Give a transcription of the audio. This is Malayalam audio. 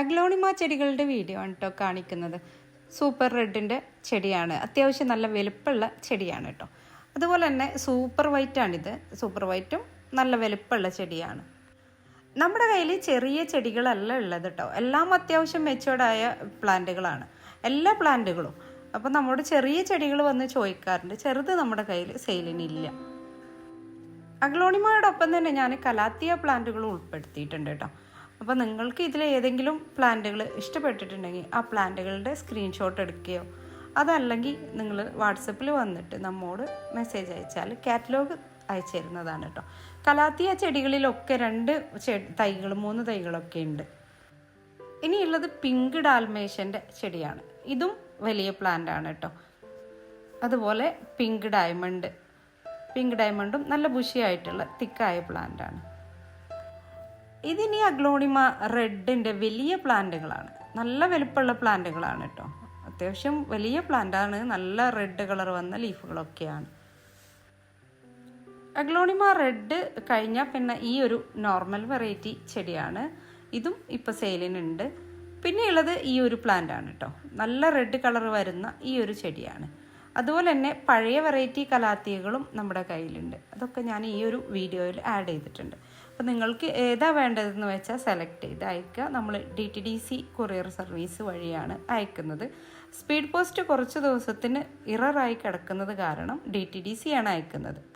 അഗ്ലോണിമ ചെടികളുടെ വീഡിയോ ആണ് കേട്ടോ കാണിക്കുന്നത്. സൂപ്പർ റെഡിന്റെ ചെടിയാണ്. അത്യാവശ്യം നല്ല വലുപ്പമുള്ള ചെടിയാണ് കേട്ടോ അതുപോലെ തന്നെ സൂപ്പർ വൈറ്റാണിത് സൂപ്പർ വൈറ്റും നല്ല വലുപ്പമുള്ള ചെടിയാണ്. നമ്മുടെ കയ്യിൽ ചെറിയ ചെടികളല്ല ഉള്ളത് കേട്ടോ എല്ലാം അത്യാവശ്യം മെച്ചോർഡായ പ്ലാന്റുകളാണ്. എല്ലാ പ്ലാന്റുകളും. അപ്പോൾ നമ്മുടെ ചെറിയ ചെടികൾ വന്ന് ചോദിക്കാറുണ്ട്. ചെറുത് നമ്മുടെ കയ്യിൽ സെയിലിനില്ല. അഗ്ലോണിമയോടൊപ്പം തന്നെ ഞാൻ കലാത്തിയ പ്ലാന്റുകളും ഉൾപ്പെടുത്തിയിട്ടുണ്ട് കേട്ടോ അപ്പോൾ നിങ്ങൾക്ക് ഇതിൽ ഏതെങ്കിലും പ്ലാന്റുകൾ ഇഷ്ടപ്പെട്ടിട്ടുണ്ടെങ്കിൽ ആ പ്ലാന്റുകളുടെ സ്ക്രീൻഷോട്ട് എടുക്കുകയോ അതല്ലെങ്കിൽ നിങ്ങൾ വാട്സപ്പിൽ വന്നിട്ട് നമ്മോട് മെസ്സേജ് അയച്ചാൽ കാറ്റലോഗ് അയച്ചു തരുന്നതാണ് കേട്ടോ. കലാത്തിയ ചെടികളിലൊക്കെ രണ്ട് തൈകൾ മൂന്ന് തൈകളൊക്കെ ഉണ്ട്. ഇനിയുള്ളത് പിങ്ക് ഡാൽമേഷന്റെ ചെടിയാണ്. ഇതും വലിയ പ്ലാന്റ് ആണ് കേട്ടോ. അതുപോലെ പിങ്ക് ഡയമണ്ട് പിങ്ക് ഡയമണ്ടും നല്ല ബുഷിയായിട്ടുള്ള തിക്കായ പ്ലാന്റ് ആണ്. ഇതിനി അഗ്ലോണിമ റെഡിന്റെ വലിയ പ്ലാന്റുകളാണ്. നല്ല വലുപ്പമുള്ള പ്ലാന്റുകളാണ് കേട്ടോ. അത്യാവശ്യം വലിയ പ്ലാന്റാണ്. നല്ല റെഡ് കളർ വന്ന ലീഫുകളൊക്കെയാണ്. അഗ്ലോണിമ റെഡ് കഴിഞ്ഞാൽ പിന്നെ ഈ ഒരു നോർമൽ വെറൈറ്റി ചെടിയാണ്. ഇതും ഇപ്പോൾ സെയിലിനുണ്ട്. പിന്നെയുള്ളത് ഈ ഒരു പ്ലാന്റാണ് കേട്ടോ. നല്ല റെഡ് കളർ വരുന്ന ഈ ഒരു ചെടിയാണ്. അതുപോലെ തന്നെ പഴയ വെറൈറ്റി കലാത്തിയകളും നമ്മുടെ കയ്യിലുണ്ട്. അതൊക്കെ ഞാൻ ഈ ഒരു വീഡിയോയിൽ ആഡ് ചെയ്തിട്ടുണ്ട്. അപ്പോൾ നിങ്ങൾക്ക് ഏതാ വേണ്ടതെന്ന് വെച്ചാൽ സെലക്ട് ചെയ്ത് അയക്കുക നമ്മൾ D T D C courier service വഴിയാണ് അയക്കുന്നത്. സ്പീഡ് പോസ്റ്റ് കുറച്ച് ദിവസത്തിന് ഇററായി കിടക്കുന്നത് കാരണം ഡി ടി ഡി സി ആണ് അയക്കുന്നത്.